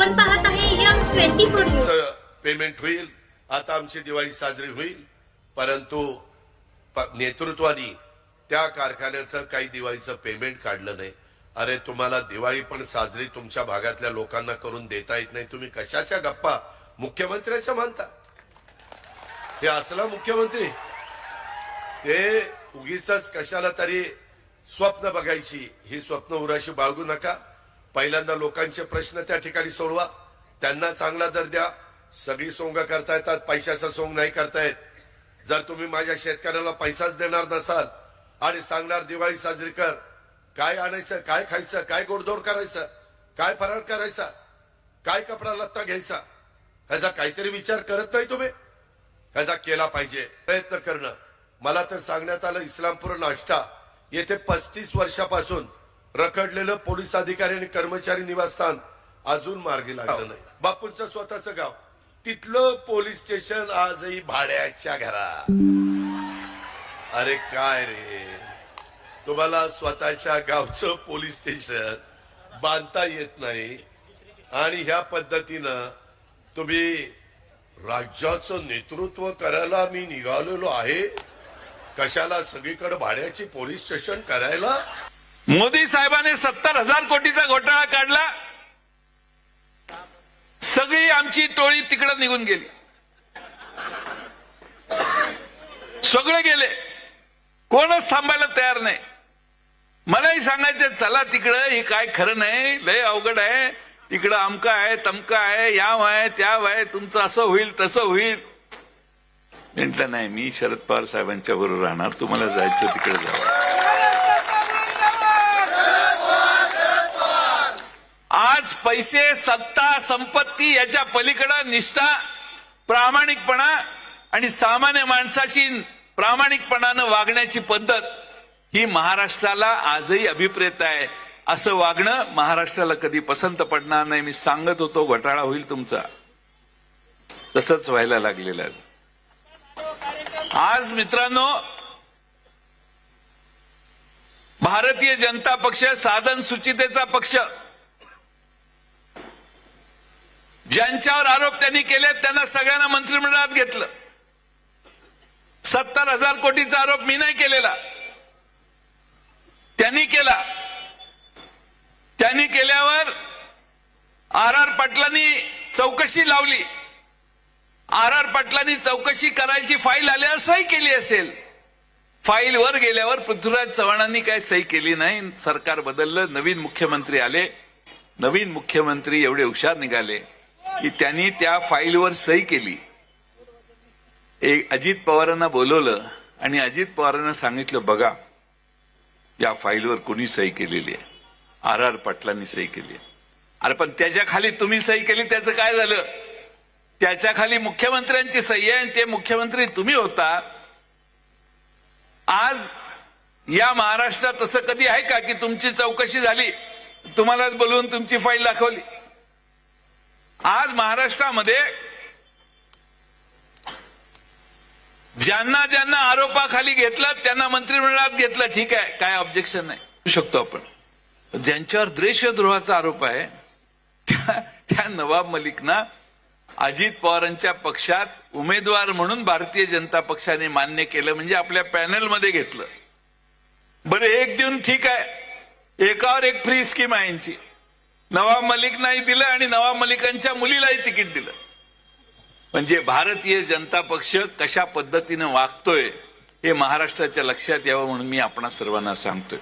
आपण पाहत आहे यम ट्वेंटी फोर पेमेंट होईल. आता आमची दिवाळी साजरी होईल. परंतु नेतृत्वाने नेतृत्वानी त्या कारखान्याचं काही दिवाळीचं पेमेंट काढलं नाही. अरे तुम्हाला दिवाळी पण साजरी तुमच्या भागातल्या लोकांना करून देता येत नाही. तुम्ही कशाच्या गप्पा मुख्यमंत्र्याच्या मानता? हे असला मुख्यमंत्री? हे उगीच कशाला तरी स्वप्न बघायची. ही स्वप्न उराशी बाळगू नका. पहिल्यांदा लोकांचे प्रश्न त्या ठिकाणी सोडवा. त्यांना चांगला दर द्या. सगळी सोंग करता येतात पैशाचा सोंग नाही करता येत. जर तुम्ही माझ्या शेतकऱ्याला पैसाच देणार नसाल आणि सांगणार दिवाळी साजरी कर काय आणायचं काय खायचं काय गोडधोड करायचं काय फराळ करायचा काय कपडा लत्ता घ्यायचा ह्याचा काहीतरी विचार करत नाही तुम्ही. ह्याचा केला पाहिजे प्रयत्न करणं. मला तर सांगण्यात आलं इस्लामपूर नाश्ता. येथे पस्तीस वर्षापासून रखडलेलं पोलीस अधिकारी आणि कर्मचारी निवासस्थान अजून मार्गी लागलं नाही. बापूंचं स्वतःचं गाव. तिथलं पोलीस स्टेशन आजही भाड्याच्या घरात. अरे काय रे? तुम्हाला स्वतःच्या गावचं पोलीस स्टेशन बांधता येत नाही. आणि ह्या पद्धतीनं तुम्ही राज्याचं नेतृत्व करायला मी निघालेलो आहे. कशाला सगळीकडे भाड्याची पोलीस स्टेशन करायला? मोदी साहेबाने सत्तर हजार कोटीचा घोटाळा काढला. सगळी आमची टोळी तिकडे निघून गेली. सगळे गेले. कोणच थांबायला तयार नाही. मलाही सांगायचं चला तिकडं हे काय खरं नाही लय अवघड आहे. तिकडं अमका आहे तमका आहे याव आहे त्याव आहे तुमचं असं होईल तसं होईल. म्हटलं नाही मी शरद पवार साहेबांच्या बरोबर राहणार. तुम्हाला जायचं तिकडे जावं. आज पैसे सत्ता संपत्ती याच्या पलीकडे निष्ठा प्रामाणिकपणा आणि सामान्य माणसाची प्रामाणिकपणानं वागण्याची पद्धत ही महाराष्ट्राला आजही अभिप्रेत आहे. असं वागणं महाराष्ट्राला कधी पसंत पडणार नाही. मी सांगत होतो घोटाळा होईल तुमचा. तसंच व्हायला लागलेलं आज आज मित्रांनो भारतीय जनता पक्ष साधन सुचितेचा पक्ष. ज्यांच्यावर आरोप त्यांनी केले त्यांना सगळ्यांना मंत्रिमंडळात घेतलं. सत्तर हजार कोटीचा आरोप मी नाही केलेला. त्यांनी केला. त्यांनी केल्यावर आर आर पाटलांनी चौकशी लावली. आर आर पाटलांनी चौकशी करायची फाईल आल्यावर सही केली असेल. फाईल वर गेल्यावर पृथ्वीराज चव्हाणांनी काय सही केली नाही. सरकार बदललं नवीन मुख्यमंत्री आले. नवीन मुख्यमंत्री एवढे हुशार निघाले. की त्यांनी त्या फाईलवर सही केली. एक अजित पवारांना बोलवलं आणि अजित पवारांना सांगितलं बघा या फाईलवर कोणी सही केलेली आहे? आर आर पाटलांनी सही केली आहे. अरे पण त्याच्याखाली तुम्ही सही केली त्याचं काय झालं? त्याच्याखाली मुख्यमंत्र्यांची सही आहे आणि ते मुख्यमंत्री तुम्ही होता. आज या महाराष्ट्रात असं कधी आहे का की तुमची चौकशी झाली? तुम्हालाच बोलवून तुमची फाईल दाखवली. आज महाराष्ट्रामध्ये ज्यांना ज्यांना आरोपाखाली घेतलं त्यांना मंत्रिमंडळात घेतलं ठीक आहे काय ऑब्जेक्शन नाही. शकतो आपण. ज्यांच्यावर द्वेषद्रोहाचा आरोप आहे त्या त्या नवाब मलिकना अजित पवारांच्या पक्षात उमेदवार म्हणून भारतीय जनता पक्षाने मान्य केलं म्हणजे आपल्या पॅनलमध्ये घेतलं. बरं एक देऊन ठीक आहे. एकावर एक फ्री स्कीम आहे यांची. नवाब मलिक नाही दिलं आणि नवाब मलिकांच्या मुलीलाही तिकीट दिलं. म्हणजे भारतीय जनता पक्ष कशा पद्धतीनं वागतोय हे महाराष्ट्राच्या लक्षात यावं म्हणून मी आपणा सर्वांना सांगतोय.